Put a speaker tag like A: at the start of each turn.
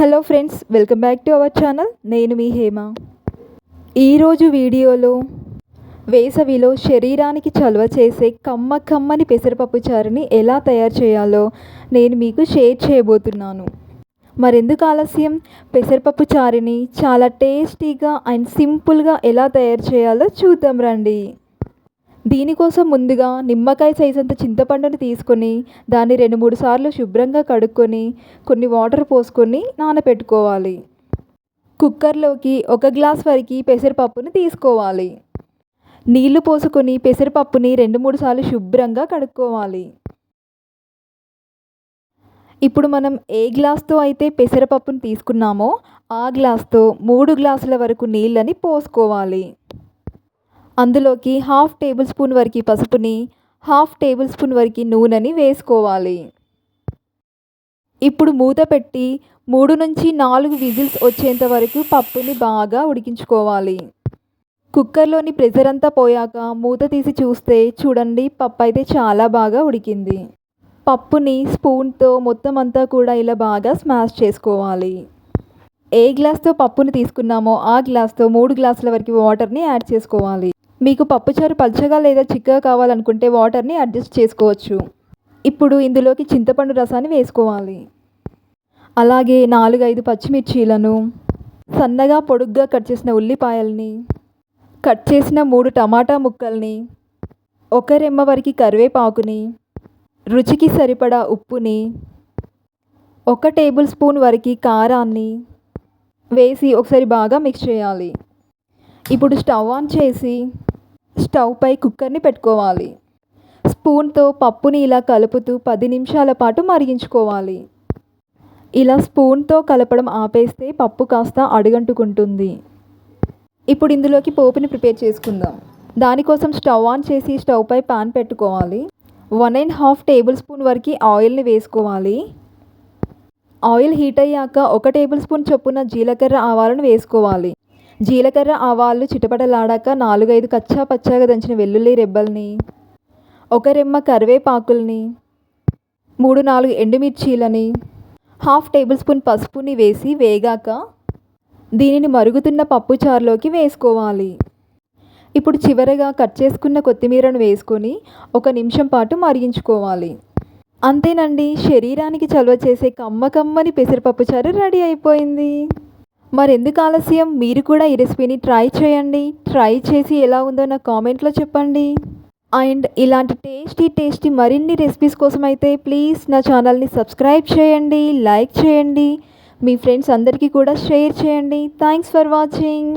A: Hello friends welcome back to our channel. నేను మీ హేమ. ఈరోజు వీడియోలో వేసవిలో శరీరానికి చలువ చేసే కమ్మ కమ్మని పెసరపప్పు చారుని ఎలా తయారు చేయాలో నేను మీకు షేర్ చేయబోతున్నాను. మరెందుకు ఆలస్యం? పెసరపప్పు చారుని చాలా టేస్టీగా అండ్ సింపుల్గా ఎలా తయారు చేయాలో చూద్దాం రండి. దీనికోసం ముందుగా నిమ్మకాయ సైజ్ అంత చింతపండుని తీసుకొని దాన్ని రెండు మూడు సార్లు శుభ్రంగా కడుక్కొని కొన్ని వాటర్ పోసుకొని నానబెట్టుకోవాలి కుక్కర్లోకి ఒక గ్లాస్ వరకు పెసరపప్పుని తీసుకోవాలి. నీళ్ళు పోసుకొని పెసరపప్పుని రెండు మూడు సార్లు శుభ్రంగా కడుక్కోవాలి. ఇప్పుడు మనం ఏ గ్లాస్తో అయితే పెసరపప్పును తీసుకున్నామో ఆ గ్లాస్తో మూడు గ్లాసుల వరకు నీళ్ళని పోసుకోవాలి. అందులోకి హాఫ్ టేబుల్ స్పూన్ వరకు పసుపుని హాఫ్ టేబుల్ స్పూన్ వరకు నూనెని వేసుకోవాలి. ఇప్పుడు మూత పెట్టి మూడు నుంచి నాలుగు విజిల్స్ వచ్చేంత వరకు పప్పుని బాగా ఉడికించుకోవాలి. కుక్కర్లోని ప్రెషర్ అంతా పోయాక మూత తీసి చూస్తే చూడండి పప్పు అయితే చాలా బాగా ఉడికింది. పప్పుని స్పూన్తో మొత్తం అంతా కూడా ఇలా బాగా స్మాష్ చేసుకోవాలి. ఏ గ్లాస్తో పప్పుని తీసుకున్నామో ఆ గ్లాస్తో మూడు గ్లాసుల వరకు వాటర్ని యాడ్ చేసుకోవాలి. మీకు పప్పుచారు పల్చగా లేదా చిక్కగా కావాలనుకుంటే వాటర్ని అడ్జస్ట్ చేసుకోవచ్చు. ఇప్పుడు ఇందులోకి చింతపండు రసాన్ని వేసుకోవాలి. అలాగే నాలుగైదు పచ్చిమిర్చీలను సన్నగా పొడుగ్గా కట్ చేసిన ఉల్లిపాయల్ని కట్ చేసిన మూడు టమాటా ముక్కల్ని ఒక రెమ్మ వరకు కరివేపాకుని రుచికి సరిపడా ఉప్పుని ఒక టేబుల్ స్పూన్ వరకు కారాన్ని వేసి ఒకసారి బాగా మిక్స్ చేయాలి. ఇప్పుడు స్టవ్ ఆన్ చేసి స్టవ్ పై కుక్కర్ని పెట్టుకోవాలి. స్పూన్తో పప్పుని ఇలా కలుపుతూ పది నిమిషాల పాటు మరిగించుకోవాలి. ఇలా స్పూన్తో కలపడం ఆపేస్తే పప్పు కాస్త అడుగంటుకుంటుంది. ఇప్పుడు ఇందులోకి పోపుని ప్రిపేర్ చేసుకుందాం. దానికోసం స్టవ్ ఆన్ చేసి స్టవ్ పై పాన్ పెట్టుకోవాలి. One and half tablespoon వరకు ఆయిల్ని వేసుకోవాలి. ఆయిల్ హీట్ అయ్యాక ఒక టేబుల్ స్పూన్ చొప్పున జీలకర్ర ఆవాలను వేసుకోవాలి. జీలకర్ర ఆవాలు చిటపటలాడాక నాలుగైదు కచ్చా పచ్చాగా దంచిన వెల్లుల్లి రెబ్బల్ని ఒక రెమ్మ కరివేపాకుల్ని మూడు నాలుగు ఎండుమిర్చీలని హాఫ్ టేబుల్ స్పూన్ పసుపుని వేసి వేగాక దీనిని మరుగుతున్న పప్పు చారులోకి వేసుకోవాలి. ఇప్పుడు చివరగా కట్ చేసుకున్న కొత్తిమీరను వేసుకొని ఒక నిమిషం పాటు మరిగించుకోవాలి. అంతేనండి శరీరానికి చలువ చేసే కమ్మ కమ్మని పెసరపప్పు చారు రెడీ అయిపోయింది. మరెందుకు ఆలస్యం? మీరు కూడా ఈ రెసిపీని ట్రై చేయండి. ట్రై చేసి ఎలా ఉందో నా కామెంట్లో చెప్పండి. అండ్ ఇలాంటి టేస్టీ టేస్టీ మరిన్ని రెసిపీస్ కోసం అయితే ప్లీజ్ నా ఛానల్ని సబ్స్క్రైబ్ చేయండి లైక్ చేయండి. మీ ఫ్రెండ్స్ అందరికీ కూడా షేర్ చేయండి. Thanks for watching.